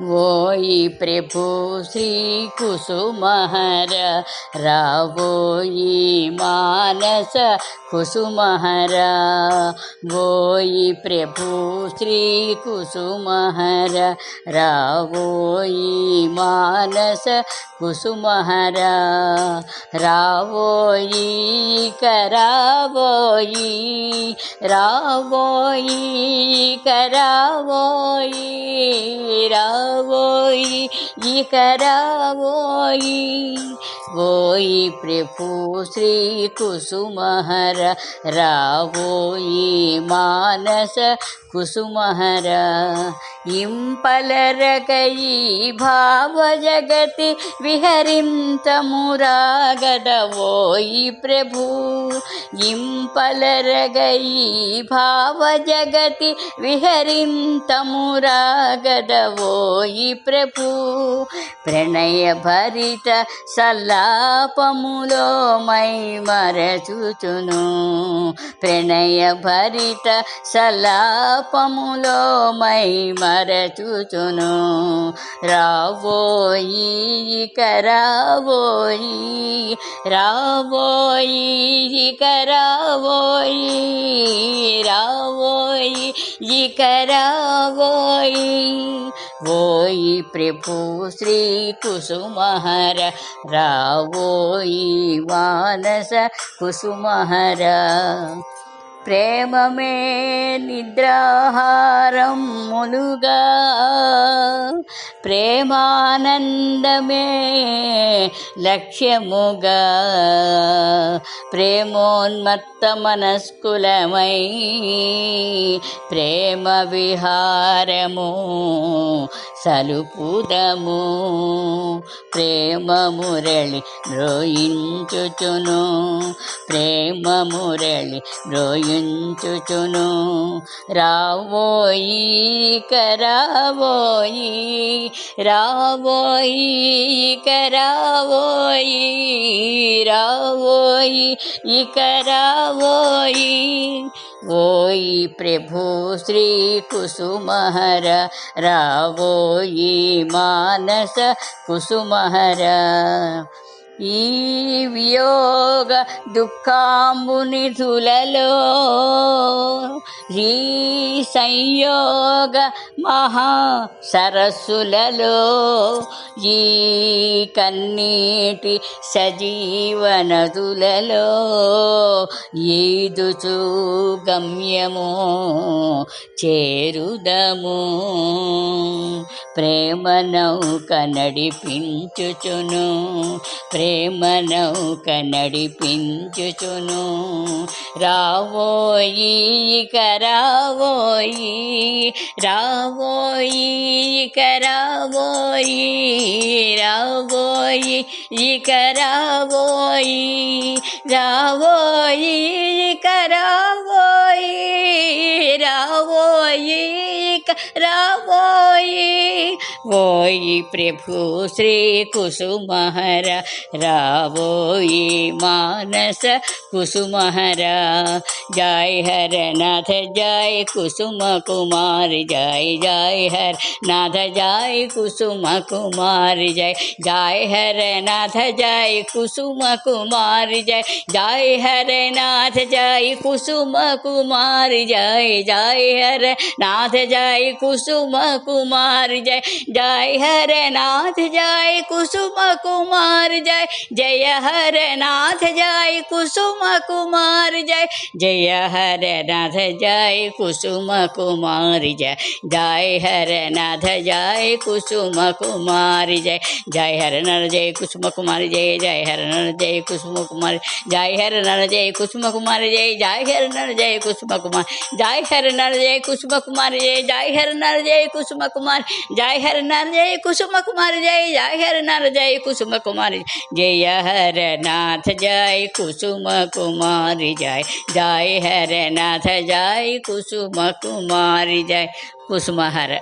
ఓయి ప్రభు శ్రీ కుసుమహర రావోయి మానస कुसुमहरा। वोयि प्रभु श्रीकुसुमहर रावोयि मानस कुसुमहारो। करा वावो यि करावो ఇక ఓయి ప్రభు శ్రీ కుసుమహర రావోయి మానస కుసుమహర. ఇంపలరకయి భావ జగతి విహరింతమురాగదవోయి ప్రభు. ఇంపలరగయి భావ జగతి విహరింతమురాగదవోయి ప్రభు. ప్రణయ భరిత సల్ల సల్లాపములో మై మరచుచును ప్రణయ భరిత సలాపములో మై మరచుచును రావోయి కరావోయి రావోయి రావోయి రావోయి రావోయి. ఓయి ప్రభు శ్రీ కుసుమహర రావోయి మానస కుసుమహర. ప్రేమమే నిద్రాహారం ములుగా ప్రేమానందమే లక్ష్యముగా. ప్రేమోన్మత్త మనస్కులమై ప్రేమ విహారము సలుపుదము ప్రేమ మురళి రోయించుచును ప్రేమ మురళి రోయించుచును రావోయి కరావోయి రావోయి కరావోయి రావోయి ఇక రావోయి ఓయి ప్రభు శ్రీ కుసుమహర రావోయి మానస కుసుమహర. ఈ వియోగ దుఃఖాంబునిధులలో శ్రీ సంయోగ మహా సరస్సులలో ఈ కన్నీటి సజీవనదులలో ఈదుచు గమ్యము చేరుదము. ప్రేమ నౌక నడిపించుచును ప్రేమ నౌక నడిపించుచును. రావోయి ఇక ராவோயி ராவோயி கராவோயி ராவோயி கராவோயி ராவோயி கராவோயி ராவோயி கராவோயி वोयि प्रभु श्री श्रीकुसुमहर रावोयि मानस कुसुमहरा। जय हर नाथ जय कुसुम कुमार जय जय हर नाथ जय कुसुम कुमार जय। जय हर नाथ जय कुसुम कुमार जय। जय हर नाथ जय कुसुम कुमार जय। जय हर नाथ जय कुसुम कुमार जय। जय हर नाथ जय कुसुम कुमार जय जय हर नाथ जय कुसुम कुमार जय जय हर नाथ जय कुसुम कुमार जय जय हर नाथ जय कुसुम कुमार जय जय हर नर जय कुसुम कुमार जय जय हर नर जय कुसुम कुमार जय हर नर जय कुसुम कुमार जय जय हर नर जय कुसुम कुमार जय हर नर जय कुसुम कुमार जय जय हर नर जय कुसुम कुमार जय हर नार जय कुसुम कुमार जय। जय हर नार जय कुसुम कुमार जय। हर नाथ जय कुसुम कुमार जय जय हर नाथ जय कुसुम कुमार जय। कुसुम हर